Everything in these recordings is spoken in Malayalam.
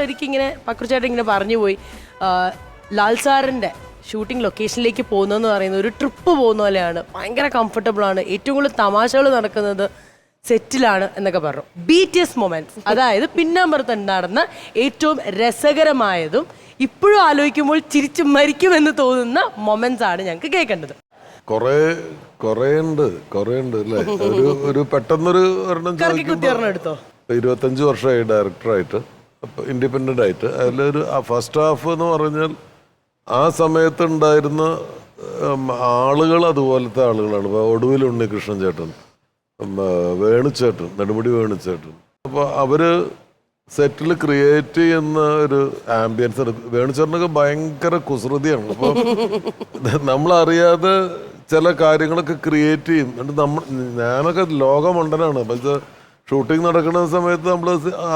എനിക്കിങ്ങനെ പക്രുചേട്ടൻ ഇങ്ങനെ പറഞ്ഞു പോയി. ആ, ലാൽ സാറിന്റെ ഷൂട്ടിംഗ് ലൊക്കേഷനിലേക്ക് പോകുന്നതെന്ന് പറയുന്നത് ഒരു ട്രിപ്പ് പോകുന്ന പോലെയാണ്. ഭയങ്കര കംഫർട്ടബിൾ ആണ്. ഏറ്റവും കൂടുതൽ തമാശകൾ നടക്കുന്നത് സെറ്റിലാണ് എന്നൊക്കെ പറഞ്ഞു. ബി ടി എസ് മൊമെന്റ്സ് അതായത് പിന്നാമ്പുറത്ത് നടന്ന ഏറ്റവും രസകരമായതും ഇപ്പോഴും ആലോചിക്കുമ്പോൾ ചിരിച്ചു മരിക്കുമെന്ന് തോന്നുന്ന മൊമെന്റ്സ് ആണ് ഞങ്ങൾക്ക് കേൾക്കേണ്ടത്. കൊറേ കൊറേ ഉണ്ട് കൊറേ ഉണ്ട് അല്ലേ? ഒരു ഒരു പെട്ടെന്നൊരു ഒരെണ്ണം ഇരുപത്തഞ്ച് വർഷമായി ഡയറക്ടറായിട്ട് അപ്പൊ ഇൻഡിപെൻഡന്റ് ആയിട്ട്. അതിലൊരു ഫസ്റ്റ് ഹാഫ് എന്ന് പറഞ്ഞാൽ ആ സമയത്തുണ്ടായിരുന്ന ആളുകൾ അതുപോലത്തെ ആളുകളാണ്. ഇപ്പോൾ ഒടുവിൽ ഉണ്ണികൃഷ്ണൻ ചേട്ടൻ വേണുചേട്ടൻ നെടുമുടി വേണുചേട്ടൻ അപ്പോൾ അവർ സെറ്റിൽ ക്രിയേറ്റ് ചെയ്യുന്ന ഒരു ആംബിയൻസ് വേണുചേട്ടനൊക്കെ ഭയങ്കര കുസൃതിയാണ്. അപ്പോൾ നമ്മളറിയാതെ ചില കാര്യങ്ങളൊക്കെ ക്രിയേറ്റ് ചെയ്യും. എന്നിട്ട് നമ്മൾ ഞാനൊക്കെ ലോകമണ്ടനാണ്. പക്ഷേ ഷൂട്ടിംഗ് നടക്കുന്ന സമയത്ത് നമ്മൾ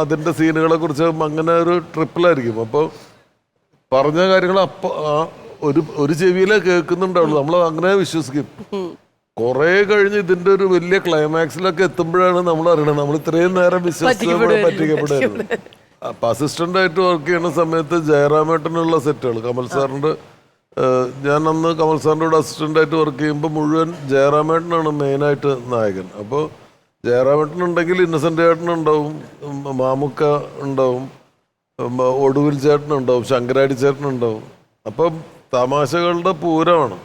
അതിന്റെ സീനുകളെ കുറിച്ച് അങ്ങനെ ഒരു ട്രിപ്പിലായിരിക്കും. അപ്പോൾ പറഞ്ഞ കാര്യങ്ങൾ അപ്പൊ ഒരു ഒരു ചെവിയിലേ കേൾക്കുന്നുണ്ടാവുള്ളൂ. നമ്മൾ അങ്ങനെ വിശ്വസിക്കും. കുറെ കഴിഞ്ഞ് ഇതിന്റെ ഒരു വലിയ ക്ലൈമാക്സിലൊക്കെ എത്തുമ്പോഴാണ് നമ്മൾ അറിയണത്. നമ്മൾ ഇത്രയും നേരം വിശ്വസിച്ച് പറ്റിക്കപ്പെടുന്നത് അപ്പൊ അസിസ്റ്റന്റ് ആയിട്ട് വർക്ക് ചെയ്യുന്ന സമയത്ത് ജയറാമേട്ടനുള്ള സെറ്റുകൾ കമൽ സാറിന്റെ ഞാൻ അന്ന് കമൽ സാറിന്റെ കൂടെ അസിസ്റ്റന്റ് ആയിട്ട് വർക്ക് ചെയ്യുമ്പോൾ മുഴുവൻ ജയറാമേട്ടനാണ് മെയിനായിട്ട് നായകൻ. അപ്പോൾ ജയറാമേട്ടൻ ഉണ്ടെങ്കിൽ ഇന്നസെന്റ് ചേട്ടനുണ്ടാവും മാമുക്ക ഉണ്ടാവും ഒടുവിൽ ചേട്ടനുണ്ടാവും ശങ്കരാടി ചേട്ടനുണ്ടാവും. അപ്പം തമാശകളുടെ പൂരമാണ്.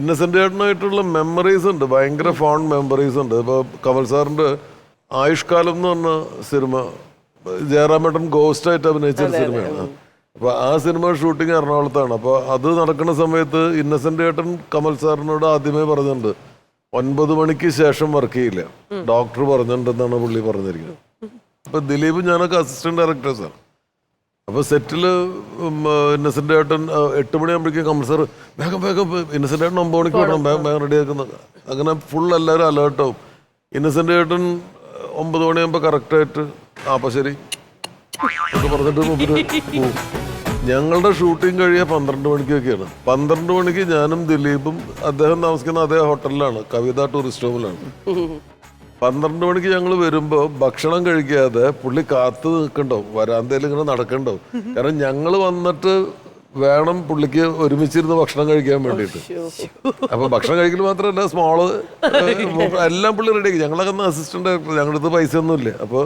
ഇന്നസെന്റ് ചേട്ടനായിട്ടുള്ള മെമ്മറീസ് ഉണ്ട് ഭയങ്കര ഫോണ്ട് മെമ്മറീസ് ഉണ്ട്. ഇപ്പൊ കമൽ സാറിന്റെ ആയുഷ്കാലം എന്ന് പറഞ്ഞ സിനിമ ജയറാമേട്ടൻ ഗോസ്റ്റ് ആയിട്ട് അഭിനയിച്ച ഒരു സിനിമയാണ്. അപ്പൊ ആ സിനിമ ഷൂട്ടിങ് എറണാകുളത്താണ്. അപ്പോൾ അത് നടക്കുന്ന സമയത്ത് ഇന്നസെന്റ് ചേട്ടൻ കമൽ സാറിനോട് ആദ്യമേ പറഞ്ഞിട്ടുണ്ട് ഒൻപത് മണിക്ക് ശേഷം വർക്ക് ചെയ്യില്ല. ഡോക്ടർ പറഞ്ഞിട്ടുണ്ടെന്നാണ് പുള്ളി പറഞ്ഞിരിക്കുന്നത്. അപ്പൊ ദിലീപ് ഞാനൊക്കെ അസിസ്റ്റന്റ് ഡയറക്ടർ ഡയറക്ടേഴ്സാണ് അപ്പൊ സെറ്റിൽ ഇന്നസെന്റ് ഏട്ടൻ എട്ട് മണിയാകുമ്പോഴേക്കും കമൽ കംസർ വേഗം വേഗം ഇന്നസെന്റ് ഏട്ടൻ ഒമ്പത് മണിക്ക് വിടണം വേഗം വേഗം റെഡി ആക്കുന്ന അങ്ങനെ ഫുൾ എല്ലാവരും അലേർട്ടാവും ഇന്നസെന്റ് ഏട്ടൻ ഒമ്പത് മണിയാകുമ്പോൾ കറക്റ്റായിട്ട് ആ അപ്പൊ ശരി. പറഞ്ഞിട്ട് മുമ്പിൽ പോവും. ഞങ്ങളുടെ ഷൂട്ടിംഗ് കഴിയുക പന്ത്രണ്ട് മണിക്കൊക്കെയാണ്. പന്ത്രണ്ട് മണിക്ക് ഞാനും ദിലീപും അദ്ദേഹം താമസിക്കുന്ന അതേ ഹോട്ടലിലാണ്. കവിത ടൂറിസ്റ്റ് ഹോമിലാണ് പന്ത്രണ്ട് മണിക്ക് ഞങ്ങൾ വരുമ്പോൾ ഭക്ഷണം കഴിക്കാതെ പുള്ളി കാത്തു നിൽക്കണ്ടോ? വരാന്തയിൽ ഇങ്ങനെ നടക്കണ്ടാവും കാരണം ഞങ്ങൾ വന്നിട്ട് വേണം പുള്ളിക്ക് ഒരുമിച്ചിരുന്ന് ഭക്ഷണം കഴിക്കാൻ വേണ്ടിയിട്ട്. അപ്പൊ ഭക്ഷണം കഴിക്കൽ മാത്രമല്ല സ്മോൾ എല്ലാം പുള്ളി റെഡിയാക്കി ഞങ്ങളൊക്കെ അസിസ്റ്റന്റ് ഡയറക്ടർ ഞങ്ങളുടെ അടുത്ത് പൈസ ഒന്നുമില്ല അപ്പോൾ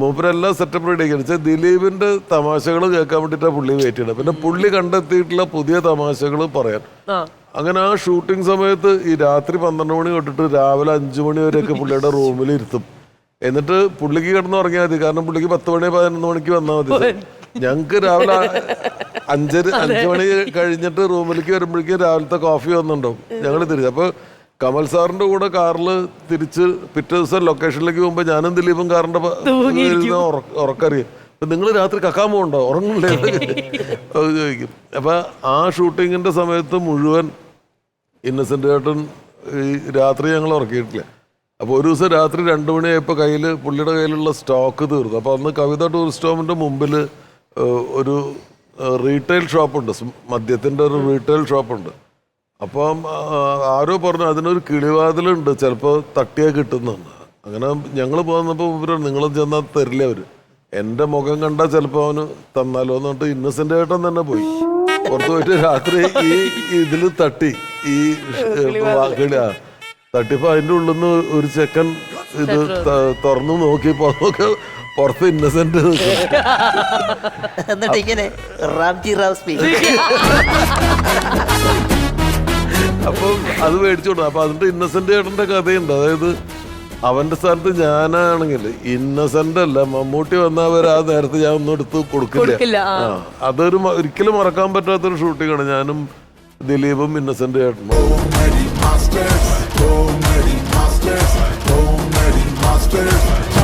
മൂപ്പരെല്ലാം സെറ്റപ്പ് റെഡിയാക്കി വെച്ചാൽ ദിലീപിന്റെ തമാശകൾ കേൾക്കാൻ വേണ്ടിയിട്ടാണ് പുള്ളി വെയിറ്റ് ചെയ്യണം പിന്നെ പുള്ളി കണ്ടെത്തിയിട്ടുള്ള പുതിയ തമാശകൾ പറയാൻ. അങ്ങനെ ആ ഷൂട്ടിംഗ് സമയത്ത് ഈ രാത്രി പന്ത്രണ്ട് മണി തൊട്ടിട്ട് രാവിലെ അഞ്ചു മണി വരെയൊക്കെ പുള്ളിയുടെ റൂമിൽ ഇരുത്തും. എന്നിട്ട് പുള്ളിക്ക് കിടന്ന് ഉറങ്ങിയാൽ മതി. കാരണം പുള്ളിക്ക് പത്ത് മണി പതിനൊന്ന് മണിക്ക് വന്നാൽ മതി. ഞങ്ങൾക്ക് രാവിലെ അഞ്ചര അഞ്ചു മണി കഴിഞ്ഞിട്ട് റൂമിലേക്ക് വരുമ്പോഴേക്കും രാവിലത്തെ കോഫി വന്നുണ്ടാവും ഞങ്ങൾ തിരിച്ചു. അപ്പൊ കമൽ സാറിന്റെ കൂടെ കാറിൽ തിരിച്ച് പിറ്റേ ദിവസം ലൊക്കേഷനിലേക്ക് പോകുമ്പോൾ ഞാനും ദിലീപും കാറിന്റെ ഉറക്കറിയാം. നിങ്ങൾ രാത്രി കക്കാൻ ഉണ്ടോ ഉറങ്ങില്ലേ അത് ചോദിക്കും. അപ്പൊ ആ ഷൂട്ടിങ്ങിന്റെ സമയത്ത് മുഴുവൻ ഇന്നസെന്റ് ചേട്ടൻ ഈ രാത്രി ഞങ്ങൾ ഉറക്കിയിട്ടില്ല. അപ്പോൾ ഒരു ദിവസം രാത്രി രണ്ട് മണിയായപ്പോൾ കയ്യിൽ പുള്ളിയുടെ കയ്യിലുള്ള സ്റ്റോക്ക് തീർന്നു. അപ്പോൾ അന്ന് കവിത ടൂറിസ്റ്റ് ഹോമിന്റെ മുമ്പിൽ ഒരു റീറ്റെയിൽ ഷോപ്പുണ്ട് മദ്യത്തിന്റെ ഒരു റീറ്റെയിൽ ഷോപ്പുണ്ട് അപ്പം ആരോ പറഞ്ഞു അതിനൊരു കിളിവാതിലുണ്ട് ചിലപ്പോൾ തട്ടിയാൽ കിട്ടുന്നുണ്ട് അങ്ങനെ ഞങ്ങൾ പോകുന്നപ്പോൾ ഇവർ നിങ്ങളും ചെന്നാൽ തരില്ല അവർ എന്റെ മുഖം കണ്ടാൽ ചിലപ്പോൾ അവന് തന്നാലോ എന്ന് പറഞ്ഞിട്ട് ഇന്നസെന്റ് ഏട്ടൻ തന്നെ പോയി. പുറത്തു പോയിട്ട് രാത്രി ഈ ഇതിൽ തട്ടി ഈ കിളി ആ, അതിന്റെ ഉള്ളിൽ നിന്ന് ഒരു ചെക്കൻ ഇത് തുറന്നു നോക്കി അതൊക്കെ പുറത്ത് ഇന്നസെന്റ് എന്നിട്ട് ഇങ്ങനെ റാംജി റാവ് സ്പീക്ക് അപ്പം അത് മേടിച്ചോണ്ട് അപ്പൊ അതിന്റെ ഇന്നസെന്റ് ചേട്ടന്റെ കഥയുണ്ട്. അതായത് അവന്റെ സ്ഥാനത്ത് ഞാനാണെങ്കിൽ ഇന്നസെന്റ് അല്ല മമ്മൂട്ടി വന്നവർ ആ നേരത്തെ ഞാൻ ഒന്നും എടുത്ത് കൊടുക്കില്ല, അതൊരു ഒരിക്കലും മറക്കാൻ പറ്റാത്തൊരു ഷൂട്ടിങ്ങാണ്. ഞാനും ദിലീപും ഇന്നസെന്റ് ചേട്ടനും. Masters,